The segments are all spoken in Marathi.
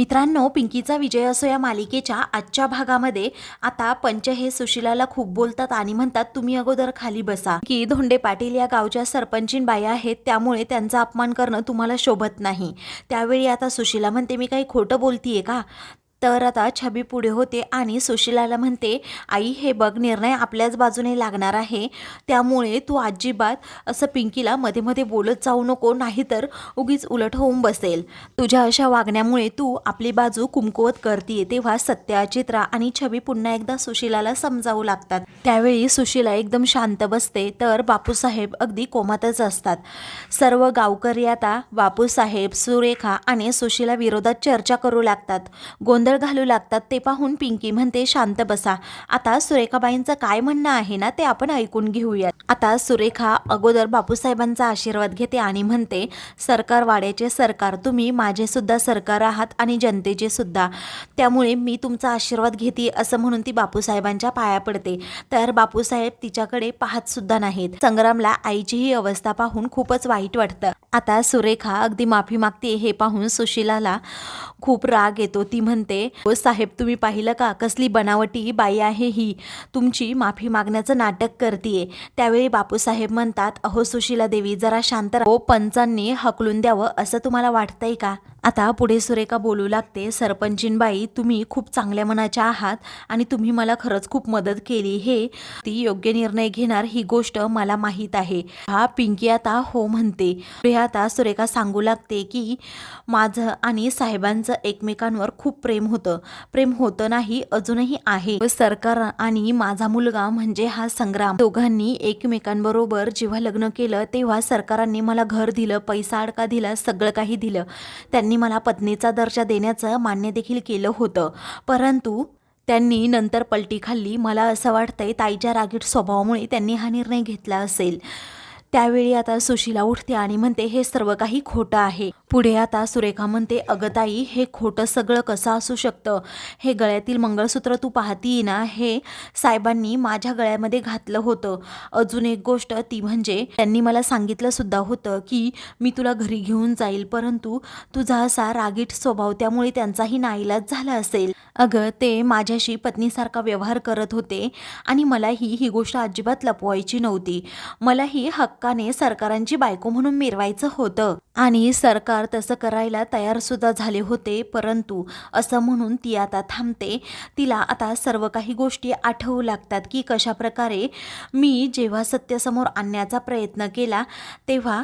मित्रांनो पिंकीचा विजय असो या मालिकेच्या आजच्या भागामध्ये आता पंच हे सुशिलाला खूप बोलतात आणि म्हणतात तुम्ही अगोदर खाली बसा. की धोंडे पाटील या गावच्या सरपंचीन बाया आहेत त्यामुळे त्यांचा अपमान करणं तुम्हाला शोभत नाही. त्यावेळी आता सुशिला म्हणते मी काही खोटं बोलतीये का? तर आता छबी पुढे होते आणि सुशिलाला म्हणते आई हे बघ निर्णय आपल्याच बाजूने लागणार आहे. त्यामुळे तू अजिबात असं पिंकीला मध्ये मध्ये बोलत जाऊ नको नाहीतर उगीच उलट होऊन बसेल. तुझ्या अशा वागण्यामुळे तू आपली बाजू कुमकुवत करतीये तेव्हा सत्या चित्रा आणि छबी पुन्हा एकदा सुशिलाला समजावू लागतात. त्यावेळी सुशिला एकदम शांत बसते. तर बापूसाहेब अगदी कोमातच असतात. सर्व गावकरी आता बापूसाहेब सुरेखा आणि सुशिला विरोधात चर्चा करू लागतात. गोंधळ घालू लागतात ते पाहून पिंकी म्हणते शांत बसा. आता सुरेखाबाईंचं काय म्हणणं आहे ना ते आपण ऐकून घेऊयात. आता सुरेखा अगोदर बापूसाहेबांचा आशीर्वाद घेते आणि म्हणते सरकार वाड्याचे सरकार तुम्ही माझे सुद्धा सरकार आहात आणि जनतेचे सुद्धा. त्यामुळे मी तुमचा आशीर्वाद घेते असं म्हणून ती बापूसाहेबांच्या पाया पडते. तर बापूसाहेब तिच्याकडे पाहत सुद्धा नाहीत. संग्रामला आईची ही अवस्था पाहून खूपच वाईट वाटतं. आता सुरेखा अगदी माफी मागते हे पाहून सुशिलाला खूप राग येतो. ती म्हणते "ओ साहेब तुम्ही पाहिलं का? कसली बनावटी बाई आहे ही. तुमची माफी मागण्याचं नाटक करतीये. त्यावेळी बापूसाहेब म्हणतात अहो सुशिला देवी जरा शांत राहा. ओ पंचांनी हकलून द्यावं असं तुम्हाला वाटतंय का? आता पुढे सुरेखा बोलू लागते सरपंचीनबाई तुम्ही खूप चांगल्या मनाच्या आहात आणि तुम्ही मला खरंच खूप मदत केली. हे ती योग्य निर्णय घेणार ही गोष्ट मला माहीत आहे. हा पिंकी आता हो म्हणते. पुढे आता सुरेखा सांगू लागते की माझं आणि साहेबांचं एकमेकांवर खूप प्रेम होतं. प्रेम होतं नाही अजूनही आहे. सरकार आणि माझा मुलगा म्हणजे हा संग्राम. दोघांनी एकमेकांबरोबर जेव्हा लग्न केलं तेव्हा सरकारांनी मला घर दिलं पैसा अडका दिला सगळं काही दिलं. त्यांनी त्यांनी मला पत्नीचा दर्जा देण्याचं मान्य देखील केलं होतं. परंतु त्यांनी नंतर पलटी खाल्ली. मला असं वाटतंय ताईच्या रागीट स्वभावामुळे त्यांनी हा निर्णय घेतला असेल. त्यावेळी आता सुशीला उठते आणि म्हणते हे सर्व काही खोटं आहे. पुढे आता सुरेखा म्हणते अगं ताई हे खोटं सगळं कसं असू शकतं? हे गळ्यातील मंगळसूत्र तू पाहती ना? हे साहेबांनी माझ्या गळ्यामध्ये घातलं होतं. अजून एक गोष्ट ती म्हणजे त्यांनी मला सांगितलं सुद्धा होतं की मी तुला घरी घेऊन जाईल परंतु तुझा असा रागीट स्वभाव त्यामुळे त्यांचाही नाईलाज झाला असेल. अगं ते माझ्याशी पत्नीसारखा व्यवहार करत होते आणि मलाही ही गोष्ट अजिबात लपवायची नव्हती. मलाही हक्काने सरकारांची बायको म्हणून मिरवायचं होतं. आणि सरकार तसं करायला तयार सुद्धा झाले होते परंतु असं म्हणून ती आता थांबते. तिला आता सर्व काही गोष्टी आठवू लागतात की कशा प्रकारे मी जेव्हा सत्यासमोर आणण्याचा प्रयत्न केला तेव्हा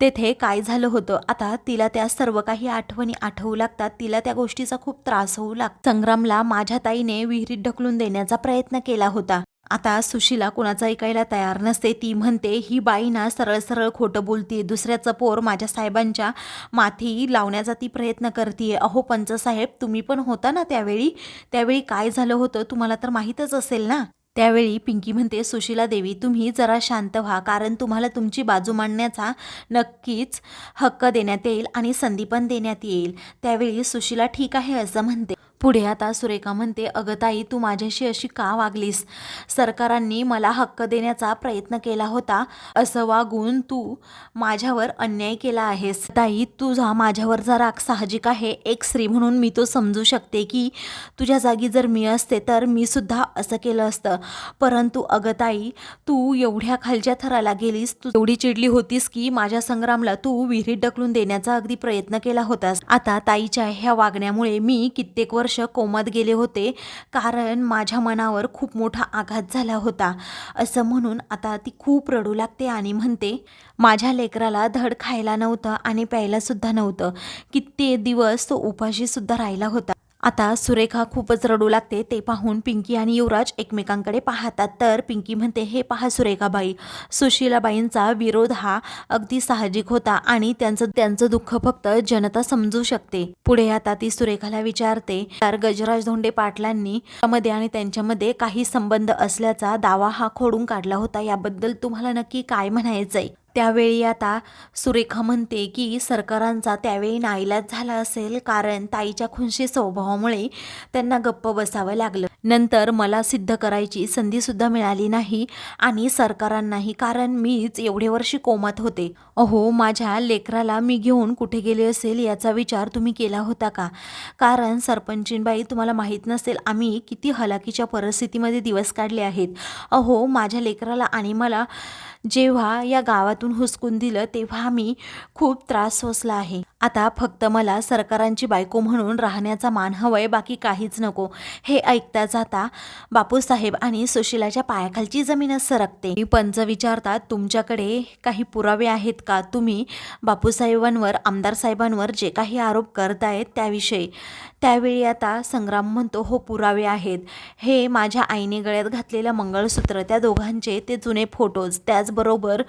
तेथे काय झालं होतं. आता तिला त्या सर्व काही आठवणी आठवू लागतात. तिला त्या गोष्टीचा खूप त्रास होऊ लागतो. संग्रामला माझ्या ताईने विहिरीत ढकलून देण्याचा प्रयत्न केला होता. आता सुशीला कोणाचं ऐकायला तयार नसते. ती म्हणते ही बाई ना सरळ सरळ खोटं बोलते दुसऱ्याचं पोर माझ्या साहेबांच्या माथी लावण्याचा ती प्रयत्न करते अहो पंचसाहेब तुम्ही पण होता ना त्यावेळी? त्यावेळी काय झालं होतं तुम्हाला तर माहीतच असेल ना? त्यावेळी पिंकी म्हणते सुशीला देवी तुम्ही जरा शांत व्हा. कारण तुम्हाला तुमची बाजू मांडण्याचा नक्कीच हक्क देण्यात येईल आणि संधी पण देण्यात येईल. त्यावेळी सुशीला ठीक आहे असं म्हणते. पुढे आता सुरेखा म्हणते अगं ताई तू माझ्याशी अशी का वागलीस? सरकारांनी मला हक्क देण्याचा प्रयत्न केला होता. असं वागून तू माझ्यावर अन्याय केला आहेस. ताई तुझा माझ्यावरचा राग साहजिक आहे. एक स्त्री म्हणून मी तो समजू शकते की तुझ्या जागी जर मी असते तर मी सुद्धा असं केलं असतं. परंतु अगं ताई तू एवढ्या खालच्या थराला गेलीस. तू एवढी चिडली होतीस की माझ्या संग्रामला तू विहिरीत ढकलून देण्याचा अगदी प्रयत्न केला होतास. आता ताईच्या ह्या वागण्यामुळे मी कित्येक वर्ष कोमात गेले होते कारण माझ्या मनावर खूप मोठा आघात झाला होता. असं म्हणून आता ती खूप रडू लागते आणि म्हणते माझ्या लेकराला धड खायला नव्हतं आणि प्यायलासुद्धा नव्हतं. कित्येक दिवस तो उपाशीसुद्धा राहिला होता. आता सुरेखा खूपच रडू लागते. ते पाहून पिंकी आणि युवराज एकमेकांकडे पाहतात. तर पिंकी म्हणते हे पहा सुरेखाबाई सुशीलाबाईंचा विरोध हा अगदी साहजिक होता आणि त्यांचं त्यांचं दुःख फक्त जनता समजू शकते. पुढे आता ती सुरेखाला विचारते तर गजराज धोंडे पाटलांनी मध्ये आणि त्यांच्यामध्ये काही संबंध असल्याचा दावा हा खोडून काढला होता. याबद्दल तुम्हाला नक्की काय म्हणायचंय? त्यावेळी आता सुरेखा म्हणते की सरकारांचा त्यावेळी नाईलाज झाला असेल कारण ताईच्या खुनशी स्वभावामुळे त्यांना गप्प बसावं लागलं. नंतर मला सिद्ध करायची संधीसुद्धा मिळाली नाही आणि सरकारांनाही कारण मीच एवढे वर्षी कोमात होते. अहो माझ्या लेकराला मी घेऊन कुठे गेले असेल याचा विचार तुम्ही केला होता का? कारण सरपंचीनबाई तुम्हाला माहीत नसेल आम्ही किती हलाखीच्या परिस्थितीमध्ये दिवस काढले आहेत. अहो माझ्या लेकराला आणि मला जेव्हा या गावातून हुसकून दिलं तेव्हा मी खूप त्रास सोसला आहे. आता फक्त मला सरकारांची बायको म्हणून राहण्याचा मान हवंय बाकी काहीच नको. हे ऐकता जाता बापूसाहेब आणि सुशिलाच्या पायाखालची जमीनच सरकते. पंच विचारतात तुमच्याकडे काही पुरावे आहेत का? तुम्ही बापूसाहेबांवर आमदार साहेबांवर जे काही आरोप करतायत त्याविषयी. त्यावेळी आता संग्राम म्हणतो हो पुरावे आहेत. हे माझ्या आईने गळ्यात घातलेलं मंगळसूत्र त्या दोघांचे ते जुने फोटोज त्याचबरोबर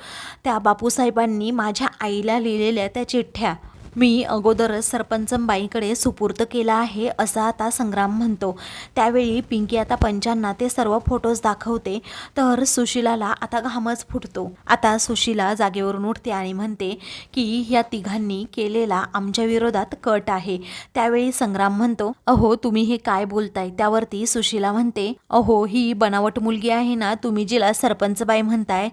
त्या बापूसाहेबांनी माझ्या आईला लिहिलेल्या त्या चिठ्ठ्या. मी अगोदरच सरपंचबाईकडे सुपूर्त केला आहे असा आता संग्राम म्हणतो. त्यावेळी पिंकी आता पंचांना ते सर्व फोटोज दाखवते तर सुशिलाला आता घामच फुटतो. आता सुशिला जागेवरून उठते आणि म्हणते की या तिघांनी केलेला आमच्या विरोधात कट आहे. त्यावेळी संग्राम म्हणतो अहो तुम्ही हे काय बोलताय? त्यावरती सुशिला म्हणते अहो ही बनावट मुलगी आहे ना तुम्ही जिला सरपंचबाई म्हणताय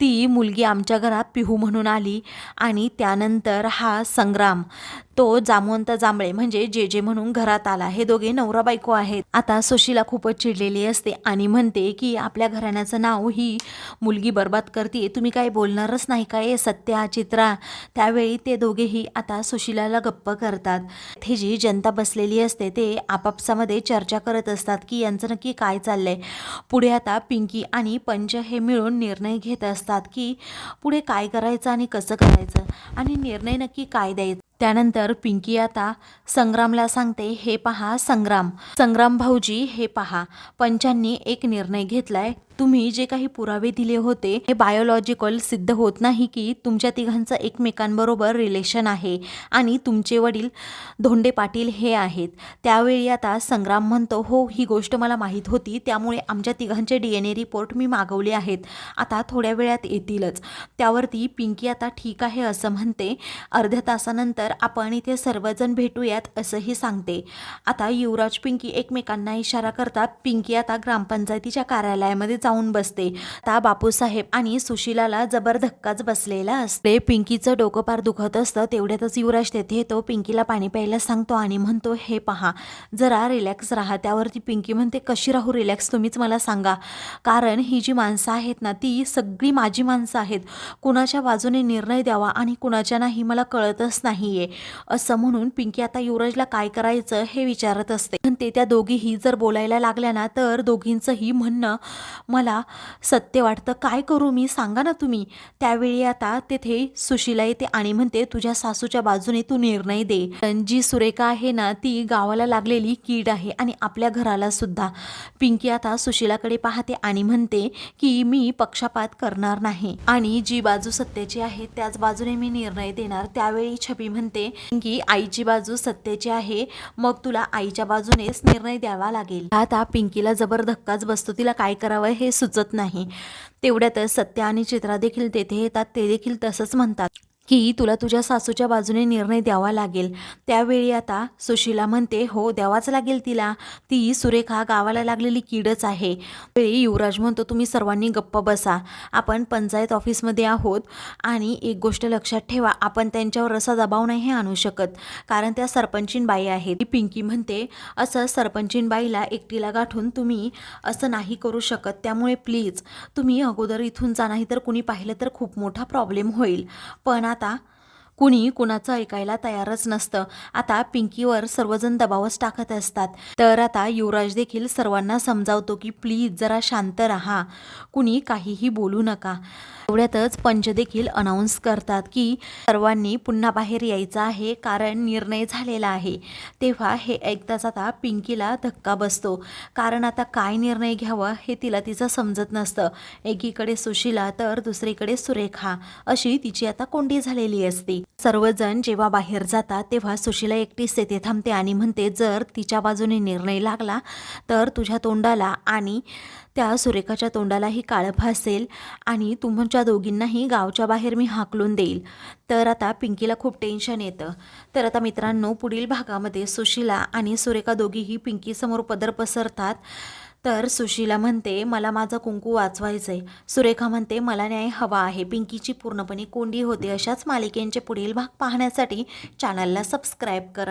ती मुलगी आमच्या घरात पिहू म्हणून आली आणि त्यानंतर हा संग्राम तो जामवंत जांभळे म्हणजे जे जे म्हणून घरात आला. हे दोघे नवरा बायको आहेत. आता सुशीला खूपच चिडलेली असते आणि म्हणते की आपल्या घराण्याचं नाव ही मुलगी बर्बाद करते तुम्ही काय बोलणारच नाही काय सत्या चित्रा. त्यावेळी ते दोघेही आता सुशिलाला गप्प करतात. हे जी जनता बसलेली असते ते आपापसामध्ये चर्चा करत असतात की यांचं नक्की काय चाललंय? पुढे आता पिंकी आणि पंच हे मिळून निर्णय घेत असतात की पुढे काय करायचं आणि कसं करायचं? आणि निर्णय नक्की काय द्यायचा? त्यानंतर पिंकी आता संग्रामला सांगते हे पहा संग्राम संग्राम भाऊजी हे पहा पंचांनी एक निर्णय घेतलाय तुम्ही जे काही पुरावे दिले होते हे बायोलॉजिकल सिद्ध होत नाही की तुमच्या तिघांचं एकमेकांबरोबर रिलेशन आहे आणि तुमचे वडील धोंडे पाटील हे आहेत. त्यावेळी आता संग्राम म्हणतो हो ही गोष्ट मला माहीत होती त्यामुळे आमच्या तिघांचे डी एन ए रिपोर्ट मी मागवले आहेत. आता थोड्या वेळात येतीलच. त्यावरती पिंकी आता ठीक आहे असं म्हणते. अर्ध्या तासानंतर आपण इथे सर्वजण भेटूयात असंही सांगते. आता युवराज पिंकी एकमेकांना इशारा करतात. पिंकी आता ग्रामपंचायतीच्या कार्यालयामध्ये जाऊन बसते. ता बापूसाहेब आणि सुशिलाला जबर धक्काच बसलेला असते. पिंकीचं डोकं पार दुखत असतं तेवढ्यातच युवराज तेथे येतो. पिंकीला पाणी प्यायला सांगतो आणि म्हणतो हे पहा जरा रिलॅक्स राहा. त्यावरती पिंकी म्हणते कशी राहू रिलॅक्स तुम्हीच मला सांगा. कारण ही जी माणसं आहेत ना ती सगळी माझी माणसं आहेत. कुणाच्या बाजूने निर्णय द्यावा आणि कुणाच्या नाही मला कळतच नाहीये. असं म्हणून पिंकी आता युवराजला काय करायचं हे विचारत असते. पण ते त्या दोघीही जर बोलायला लागल्या ना तर दोघींचंही म्हणणं मला सत्य वाटतं काय करू मी? सांगा ना तुम्ही. त्यावेळी आता तेथे सुशीला येते आणि म्हणते तुझ्या सासूच्या बाजूने तू निर्णय दे. जी सुरेखा आहे ना ती गावाला लागलेली कीड आहे आणि आपल्या घराला सुद्धा. पिंकी आता सुशीलाकडे पाहते आणि म्हणते की मी पक्षपात करणार नाही. आणि जी बाजू सत्याची आहे त्याच बाजूने मी निर्णय देणार. त्यावेळी छबी म्हणते की आईची बाजू सत्याची आहे. मग तुला आईच्या बाजूनेच निर्णय द्यावा लागेल. आता पिंकीला जबर धक्काच बसतो. तिला काय करावं हे सुचत नाही. तेवढ्यातच सत्य आणि चित्रा देखील तेथे येतात ते देखील तसंच म्हणतात. की तुला तुझ्या सासूच्या बाजूने निर्णय द्यावा लागेल. त्यावेळी आता सुशीला म्हणते हो द्यावाच लागेल तिला. ती सुरेखा गावाला लागलेली कीडच आहे. वेळी युवराज म्हणतो तुम्ही सर्वांनी गप्प बसा. आपण पंचायत ऑफिसमध्ये आहोत आणि एक गोष्ट लक्षात ठेवा आपण त्यांच्यावर असा दबाव नाही आणू शकत. कारण त्या सरपंचीन बाई आहेत. ती पिंकी म्हणते असं सरपंचीन बाईला एकटीला गाठून तुम्ही असं नाही करू शकत. त्यामुळे प्लीज तुम्ही अगोदर इथून जा नाही तर कुणी पाहिलं तर खूप मोठा प्रॉब्लेम होईल. पण आता कुणी कुणाचं ऐकायला तयारच नसतं. आता पिंकीवर सर्वजण दबावच टाकत असतात. तर आता युवराज देखील सर्वांना समजावतो की प्लीज जरा शांत राहा. कुणी काहीही बोलू नका. एवढ्यातच पंच देखील अनाऊन्स करतात की सर्वांनी पुन्हा बाहेर यायचं आहे कारण निर्णय झालेला आहे. तेव्हा हे ऐकताच आता पिंकीला धक्का बसतो. कारण आता काय निर्णय घ्यावा हे तिला तिचं समजत नसतं. एकीकडे सुशिला तर दुसरीकडे सुरेखा. अशी तिची आता कोंडी झालेली असते. सर्वजण जेव्हा बाहेर जातात तेव्हा सुशीला एकटीच तेथे थांबते आणि म्हणते जर तिच्या बाजूने निर्णय लागला तर तुझ्या तोंडाला आणि त्या सुरेखाच्या तोंडालाही काळं भासेल आणि तुमच्या दोघींनाही गावच्या बाहेर मी हाकलून देईल. तर आता पिंकीला खूप टेन्शन येतं. तर आता मित्रांनो पुढील भागामध्ये सुशीला आणि सुरेखा दोघीही पिंकीसमोर पदर पसरतात. तर सुशीला म्हणते मला माझं कुंकू वाचवायचं आहे सुरेखा म्हणते मला न्याय हवा आहे. पिंकीची पूर्णपणे कोंडी होते अशाच मालिकेंचे पुढील भाग पाहण्यासाठी चॅनलला सबस्क्राईब करा.